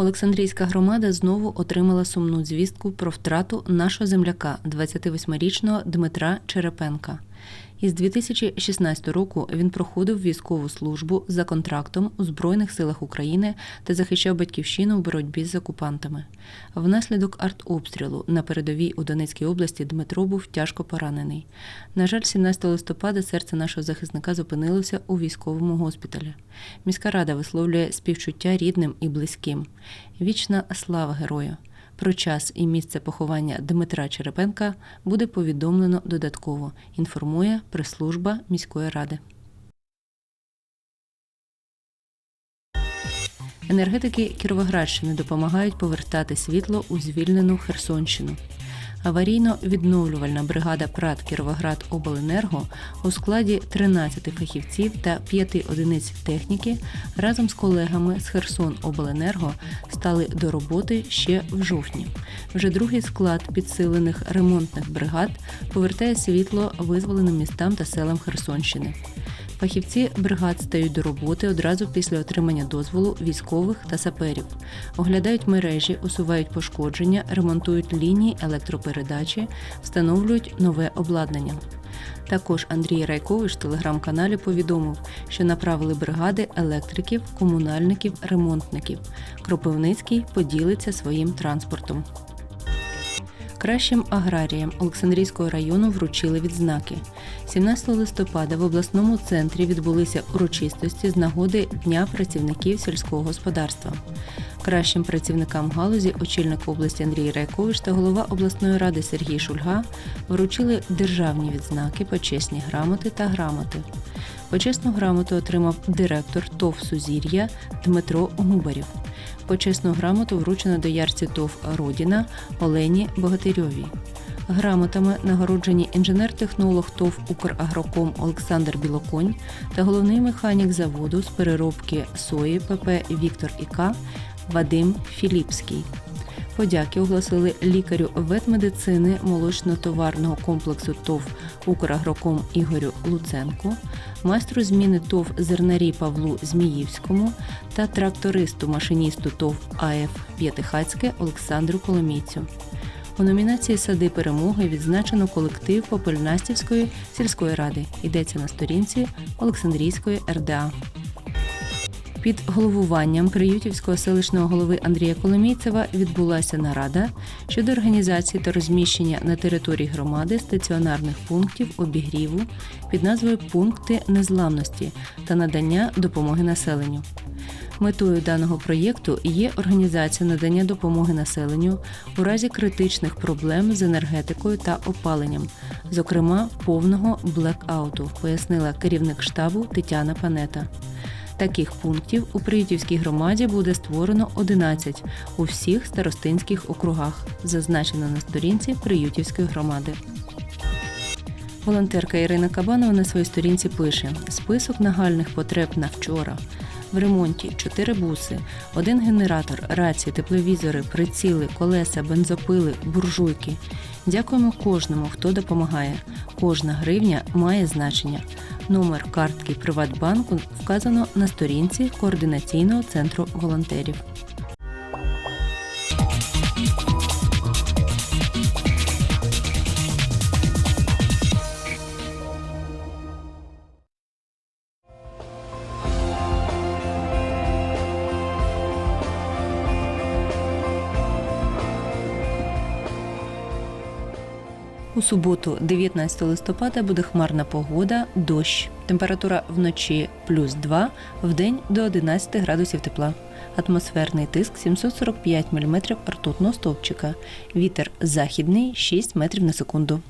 Олександрійська громада знову отримала сумну звістку про втрату нашого земляка, 28-річного Дмитра Черепенка. Із 2016 року він проходив військову службу за контрактом у Збройних силах України та захищав батьківщину в боротьбі з окупантами. Внаслідок артобстрілу на передовій у Донецькій області Дмитро був тяжко поранений. На жаль, 17 листопада серце нашого захисника зупинилося у військовому госпіталі. Міська рада висловлює співчуття рідним і близьким. Вічна слава герою! Про час і місце поховання Дмитра Черепенка буде повідомлено додатково. Інформує прес-служба міської ради. Енергетики Кіровоградщини допомагають повертати світло у звільнену Херсонщину. Аварійно-відновлювальна бригада ПРАТ Кіровоград Обленерго у складі 13 фахівців та 5 одиниць техніки разом з колегами з Херсон Обленерго стали до роботи ще в жовтні. Вже другий склад підсилених ремонтних бригад повертає світло визволеним містам та селам Херсонщини. Фахівці бригад стають до роботи одразу після отримання дозволу військових та саперів, оглядають мережі, усувають пошкодження, ремонтують лінії електропередачі, встановлюють нове обладнання. Також Андрій Райкович в телеграм-каналі повідомив, що направили бригади електриків, комунальників, ремонтників. Кропивницький поділиться своїм транспортом. Кращим аграріям Олександрійського району вручили відзнаки. 17 листопада в обласному центрі відбулися урочистості з нагоди Дня працівників сільського господарства. Кращим працівникам галузі очільник області Андрій Райкович та голова обласної ради Сергій Шульга вручили державні відзнаки, почесні грамоти та грамоти. Почесну грамоту отримав директор ТОВ Сузір'я Дмитро Губарів. Почесну грамоту вручено доярці ТОВ Родіна Олені Богатирьовій. Грамотами нагороджені інженер-технолог ТОВ Украгроком Олександр Білоконь та головний механік заводу з переробки сої ПП Віктор Іка Вадим Філіпський. Подяки оголосили лікарю ветмедицини молочно-товарного комплексу ТОВ Украгроком Ігорю Луценку, майстру зміни ТОВ зернарі Павлу Зміївському та трактористу машиністу ТОВ АФ П'ятихацьке Олександру Коломійцю. У номінації Сади перемоги відзначено колектив Попельнастівської сільської ради. Йдеться на сторінці Олександрійської РДА. Під головуванням Приютівського селищного голови Андрія Коломійцева відбулася нарада щодо організації та розміщення на території громади стаціонарних пунктів обігріву під назвою Пункти незламності та надання допомоги населенню. Метою даного проєкту є організація надання допомоги населенню у разі критичних проблем з енергетикою та опаленням, зокрема повного блекауту, пояснила керівник штабу Тетяна Панета. Таких пунктів у Приютівській громаді буде створено 11 у всіх старостинських округах, зазначено на сторінці Приютівської громади. Волонтерка Ірина Кабанова на своїй сторінці пише: список нагальних потреб на вчора. В ремонті 4 буси, один генератор, рації, тепловізори, приціли, колеса, бензопили, буржуйки. Дякуємо кожному, хто допомагає. Кожна гривня має значення. Номер картки Приватбанку вказано на сторінці координаційного центру волонтерів. У суботу, 19 листопада, буде хмарна погода, дощ. Температура вночі плюс 2, вдень до 11 градусів тепла. Атмосферний тиск 745 мм ртутного стовпчика. Вітер західний 6 метрів на секунду.